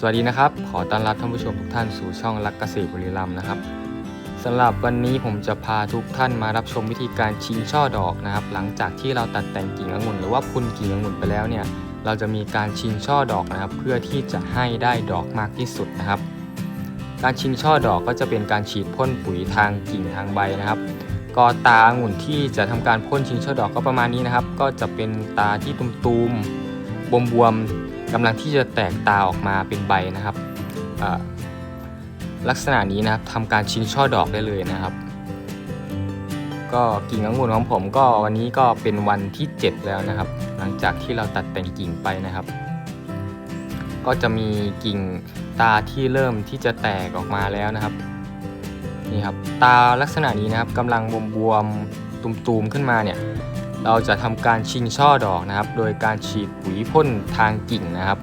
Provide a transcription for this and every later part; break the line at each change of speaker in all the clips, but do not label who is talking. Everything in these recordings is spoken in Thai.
สวัสดีนะครับ ขอต้อนรับท่านผู้ชมทุกท่านสู่ช่องรักเกษตรบุรีรัมย์นะครับสำหรับวันนี้ผมจะพาทุกท่านมารับชมวิธีการชิงช่อดอกนะครับ หลังจากที่เราตัดแต่งกิ่งองุ่นหรือว่าพุนกิ่งองุ่นไปแล้วเนี่ย เราจะมีการชิงช่อดอกนะครับ เพื่อที่จะให้ได้ดอกมากที่สุดนะครับ การชิงช่อดอกก็จะเป็นการฉีดพ่นปุ๋ยทางกิ่งทางใบนะครับก็ตาองุ่นที่จะทำการพ่นชิงช่อดอกก็ประมาณนี้นะครับ ก็จะเป็นตาที่ตุมๆบวมๆ กำลังที่จะแตกตาออกมาเป็นใบนะครับลักษณะนี้นะครับทำการชิงช่อดอกได้เลยนะครับ ก็กิ่งองุ่นของผมก็วันนี้ก็เป็นวันที่ 7 แล้วนะครับ หลังจากที่เราตัดแต่งกิ่งไปนะครับ ก็จะมีกิ่งตาที่เริ่มที่จะแตกออกมาแล้วนะครับนี่ครับตาลักษณะนี้นะครับกำลังบวมๆตุ่มๆขึ้นมาเนี่ย เราจะทำการชิงช่อดอกนะครับ โดยการฉีดปุ๋ยพ่นทางกิ่งนะครับ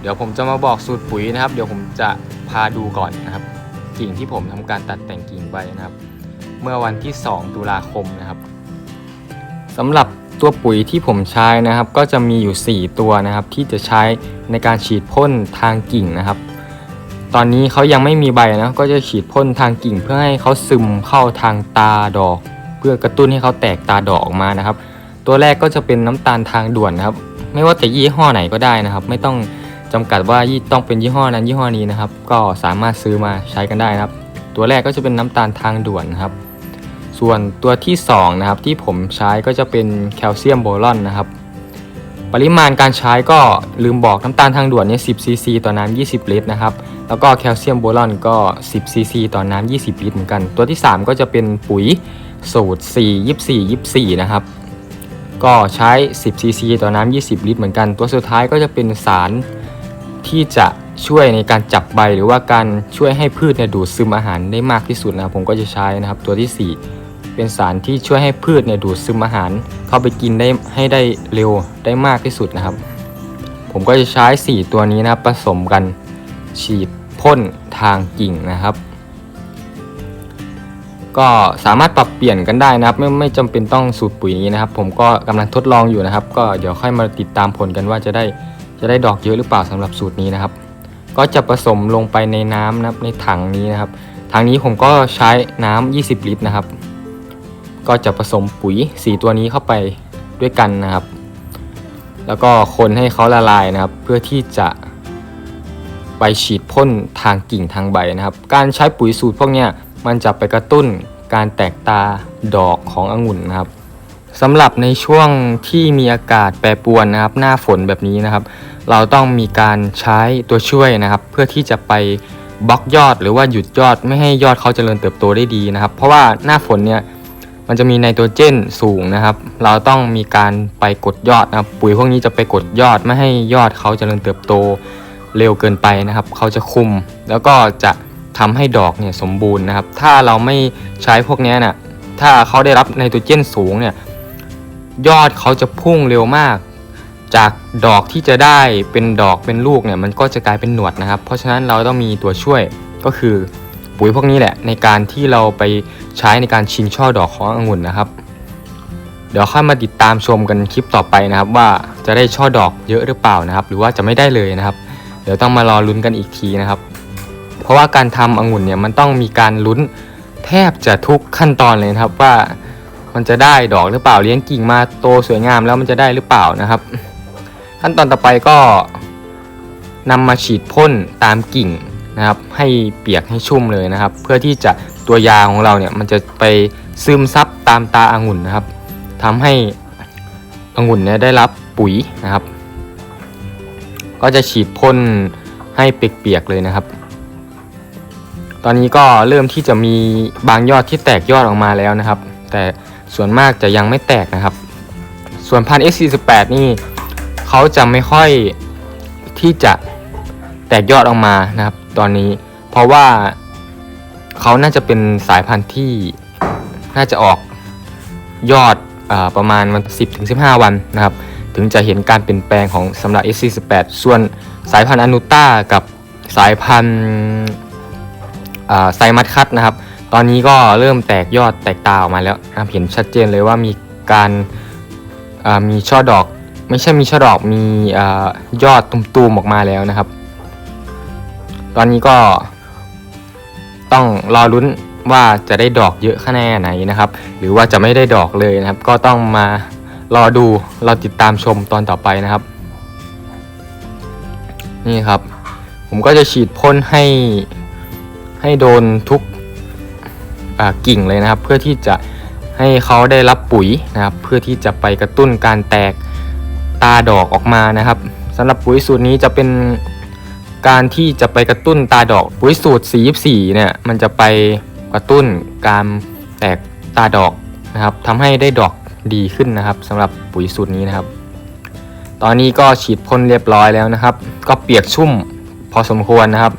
เดี๋ยวผมจะมาบอกสูตรปุ๋ยนะครับ เดี๋ยวผมจะพาดูก่อนนะครับ กิ่งที่ผมทำการตัดแต่งกิ่งไปนะครับ เมื่อวันที่ 2 ตุลาคมนะครับสำหรับตัวปุ๋ยที่ผมใช้นะครับ ก็จะมีอยู่ 4 ตัวนะครับ ที่จะใช้ในการฉีดพ่นทางกิ่งนะครับ ตอนนี้เขายังไม่มีใบนะก็จะฉีดพ่นทางกิ่งเพื่อให้เขาซึมเข้าทางตาดอก เพื่อกระตุ้นให้เขาแตกตาดอกออกมานะครับ ตัวแรกก็จะเป็นน้ำตาลทางด่วนนะครับ ไม่ว่าแต่ยี่ห้อไหนก็ได้นะครับ ไม่ต้องจำกัดว่ายี่ต้องเป็นยี่ห้อนั้นยี่ห้อนี้นะครับ ก็สามารถซื้อมาใช้กันได้นะครับ ตัวแรกก็จะเป็นน้ำตาลทางด่วนนะครับ ส่วนตัวที่2นะครับที่ผมใช้ก็จะเป็นแคลเซียมโบรอนนะครับปริมาณการใช้ก็ลืมบอกน้ำตาลทางด่วนเนี่ย10ซีซีต่อน้ำ20 ลิตรนะครับ แล้วก็แคลเซียมโบรอนก็ 10ซีซีต่อน้ำ20 ลิตรเหมือนกัน ตัวที่ 3 ก็จะเป็นปุ๋ย สูตร 4 24 24 นะครับ ก็ใช้ 10 ซีซีต่อน้ำ 20 ลิตรเหมือนกัน ตัวสุดท้ายก็จะเป็นสารที่จะช่วยในการจับใบหรือว่าการช่วยให้พืชเนี่ยดูดซึมอาหารได้มากที่สุดนะผมก็จะใช้นะครับ ตัวที่ 4 เป็นสารที่ช่วยให้พืชเนี่ยดูดซึมอาหาร เข้าไปกินได้ให้ได้เร็วได้มากที่สุดนะครับ ผมก็จะใช้ 4 ตัวนี้นะครับผสมกันฉีดพ่นทางกิ่งนะครับ ก็สามารถปรับเปลี่ยนกันได้นะครับ ไม่ไม่จำเป็นต้องสูตรปุ๋ยนี้นะครับ ผมก็กำลังทดลองอยู่นะครับ ก็เดี๋ยวค่อยมาติดตามผลกันว่าจะได้จะได้ดอกเยอะหรือเปล่าสำหรับสูตรนี้นะครับ ก็จะผสมลงไปในน้ำนะครับในถังนี้นะครับถังนี้ผมก็ใช้น้ำ20 ลิตรนะครับ ก็จะผสมปุ๋ย 4 ตัวนี้เข้าไปด้วยกันนะครับ แล้วก็คนให้เขาละลายนะครับ เพื่อที่จะไปฉีดพ่นทางกิ่งทางใบนะครับ การใช้ปุ๋ยสูตรพวกเนี้ย มันจะไปกระตุ้นการแตกตาดอกขององุ่นนะครับสำหรับในช่วงที่มีอากาศแปรปรวนนะครับ หน้าฝนแบบนี้นะครับ เราต้องมีการใช้ตัวช่วยนะครับ เพื่อที่จะไปบล็อกยอดหรือว่าหยุดยอดไม่ให้ยอดเขาเจริญเติบโตได้ดีนะครับ เพราะว่าหน้าฝนเนี่ยมันจะมีไนโตรเจนสูงนะครับ เราต้องมีการไปกดยอดนะครับ ปุ๋ยพวกนี้จะไปกดยอดไม่ให้ยอดเขาเจริญเติบโตเร็วเกินไปนะครับ เขาจะคุม แล้วก็จะ ทำให้ดอกเนี่ยสมบูรณ์นะครับ ถ้าเราไม่ใช้พวกนี้ยน่ะถ้าเขาได้รับไนโตรเจนสูงเนี่ยยอดเขาจะพุ่งเร็วมาก จากดอกที่จะได้เป็นดอกเป็นลูกเนี่ยมันก็จะกลายเป็นหนวดนะครับ เพราะฉะนั้นเราต้องมีตัวช่วยก็คือปุ๋ยพวกนี้แหละในการที่เราไปใช้ในการชิงช่อดอกขององุ่นนะครับ เดี๋ยวค่อยมาติดตามชมกันคลิปต่อไปนะครับ ว่าจะได้ช่อดอกเยอะหรือเปล่านะครับ หรือว่าจะไม่ได้เลยนะครับ เดี๋ยวต้องมารอลุ้นกันอีกทีนะครับ ราะว่าการทำองุ่นเนี่ยมันต้องมีการลุ้นแทบจะทุกขั้นตอนเลยครับว่ามันจะได้ดอกหรือเปล่าเลี้ยงกิ่งมาโตสวยงามแล้วมันจะได้หรือเปล่านะครับ ขั้นตอนต่อไปก็นำมาฉีดพ่นตามกิ่งนะครับ ให้เปียกให้ชุ่มเลยนะครับ เพื่อที่จะตัวยาของเราเนี่ยมันจะไปซึมซับตามตาองุ่นนะครับทำให้องุ่นเนี่ยได้รับปุ๋ยนะครับ ก็จะฉีดพ่นให้เปียกๆเลยนะครับ ตอนนี้ก็เริ่มที่จะมีบางยอดที่แตกยอดออกมาแล้วนะครับ แต่ส่วนมากจะยังไม่แตกนะครับ ส่วนพันธุ์ X48 นี่เขาจะไม่ค่อยที่จะแตกยอดออกมานะครับ ตอนนี้เพราะว่าเขาน่าจะเป็นสายพันธุ์ที่น่าจะออกยอดอประมาณวัน10-15 วันนะครับ ถึงจะเห็นการเปลี่ยนแปลงของสำหรับ S48 ส่วนสายพันธุ์อนุต้ากับสายพันธุ์ ไซมัดคัตนะครับ ตอนนี้ก็เริ่มแตกยอดแตกตาออกมาแล้วนะครับเห็นชัดเจนเลยว่ามีการมีช่อดอก ไม่ใช่มีช่อดอกมีอยอดตุ่มๆออกมาแล้วนะครับ ตอนนี้ก็ต้องรอลุ้นว่าจะได้ดอกเยอะแค่ไหนนะครับ หรือว่าจะไม่ได้ดอกเลยนะครับ ก็ต้องมารอดูเราติดตามชมตอนต่อไปนะครับ นี่ครับ ผมก็จะฉีดพ่นให้ ให้โดนทุกกิ่งเลยนะครับ เพื่อที่จะให้เขาได้รับปุ๋ยนะครับ เพื่อที่จะไปกระตุ้นการแตกตาดอกออกมานะครับสำหรับปุ๋ยสูตรนี้จะเป็นการที่จะไปกระตุ้นตาดอกปุ๋ยสูตร 44 เนี่ยมันจะไปกระตุ้นการแตกตาดอกนะครับทำให้ได้ดอกดีขึ้นนะครับสำหรับปุ๋ยสูตรนี้นะครับ ตอนนี้ก็ฉีดพ่นเรียบร้อยแล้วนะครับ ก็เปียกชุ่มพอสมควรนะครับ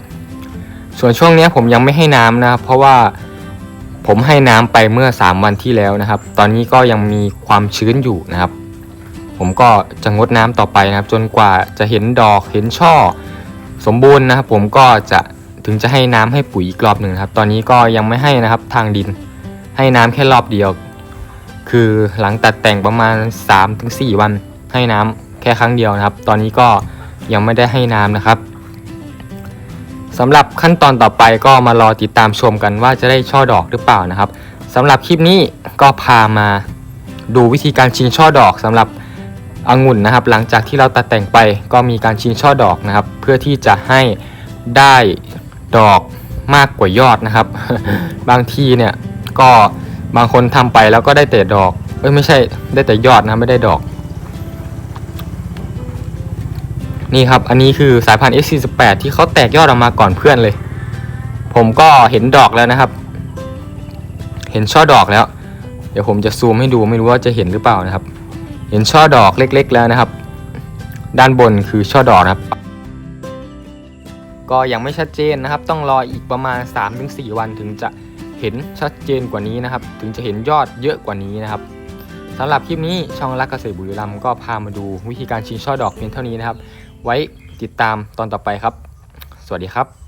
ส่วนช่วงนี้ผมยังไม่ให้น้ำนะครับเพราะว่าผมให้น้ำไปเมื่อ 3 วันที่แล้วนะครับ ตอนนี้ก็ยังมีความชื้นอยู่นะครับ ผมก็จะงดน้ำต่อไปนะครับ จนกว่าจะเห็นดอกเห็นช่อ สมบูรณ์นะครับ ผมก็จะถึงจะให้น้ำให้ปุ๋ยอีกรอบหนึ่งครับ ตอนนี้ก็ยังไม่ให้นะครับทางดิน ให้น้ำแค่รอบเดียว คือหลังตัดแต่งประมาณ 3-4 วันให้น้ำแค่ครั้งเดียวนะครับ ตอนนี้ก็ยังไม่ได้ให้น้ำนะครับ สำหรับขั้นตอนต่อไปก็มารอติดตามชมกันว่าจะได้ช่อดอกหรือเปล่านะครับสำหรับคลิปนี้ก็พามาดูวิธีการชิงช่อดอกสำหรับองุ่นนะครับ หลังจากที่เราตัดแต่งไปก็มีการชิงช่อดอกนะครับ เพื่อที่จะให้ได้ดอกมากกว่ายอดนะครับ บางทีเนี่ยก็บางคนทำไปแล้วก็ได้แต่ดอกเอ้ยไม่ใช่ได้แต่ยอดนะไม่ได้ดอก นี่ครับ อันนี้คือสายพันธุ์ X48 ที่เขาแตกยอดออกมาก่อนเพื่อนเลย ผมก็เห็นดอกแล้วนะครับ เห็นช่อดอกแล้ว เดี๋ยวผมจะซูมให้ดูไม่รู้ว่าจะเห็นหรือเปล่านะครับ เห็นช่อดอกเล็ก ๆ แล้วนะครับ ด้านบนคือช่อดอกนะครับ ก็ยังไม่ชัดเจนนะครับ ต้องรออีกประมาณ 3-4 วันถึงจะเห็นชัดเจนกว่านี้นะครับ ถึงจะเห็นยอดเยอะกว่านี้นะครับสำหรับคลิปนี้ช่องรักเกษตรบุรีรัมย์ก็พามาดูวิธีการชิงช่อดอกเพียงเท่านี้นะครับ ไว้ติดตามตอนต่อไปครับ สวัสดีครับ